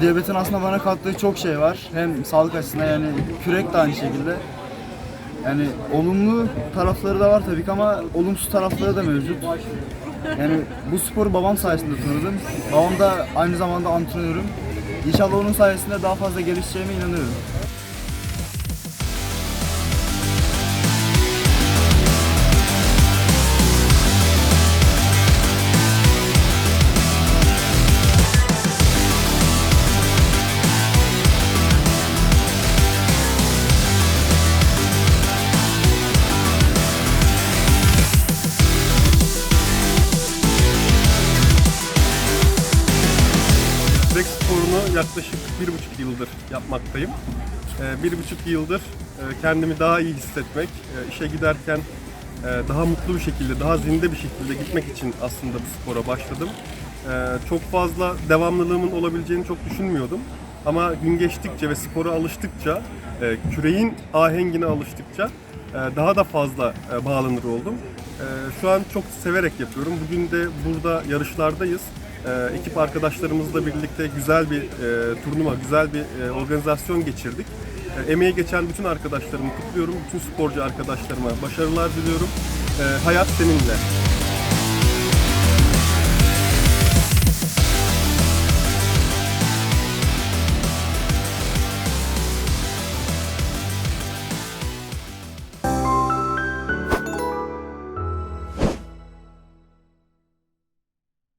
diyabetin aslında bana kattığı çok şey var. Hem sağlık açısından yani kürek de aynı şekilde. Yani olumlu tarafları da var tabii ki ama olumsuz tarafları da mevcut. Yani bu sporu babam sayesinde tanıdım. Babam da aynı zamanda antrenörüm. İnşallah onun sayesinde daha fazla gelişeceğime inanıyorum. Kürek sporunu yaklaşık bir buçuk yıldır yapmaktayım. Ee, Bir buçuk yıldır e, kendimi daha iyi hissetmek, e, işe giderken e, daha mutlu bir şekilde, daha zinde bir şekilde gitmek için aslında bu spora başladım. Çok fazla devamlılığımın olabileceğini çok düşünmüyordum. Ama gün geçtikçe ve spora alıştıkça, küreğin ahengine alıştıkça daha da fazla bağlanır oldum. Şu an çok severek yapıyorum. Bugün de burada yarışlardayız. Ee, ekip arkadaşlarımızla birlikte güzel bir e, turnuva, güzel bir e, organizasyon geçirdik. E, emeği geçen bütün arkadaşlarımı kutluyorum. Bütün sporcu arkadaşlarıma başarılar diliyorum. E, hayat seninle.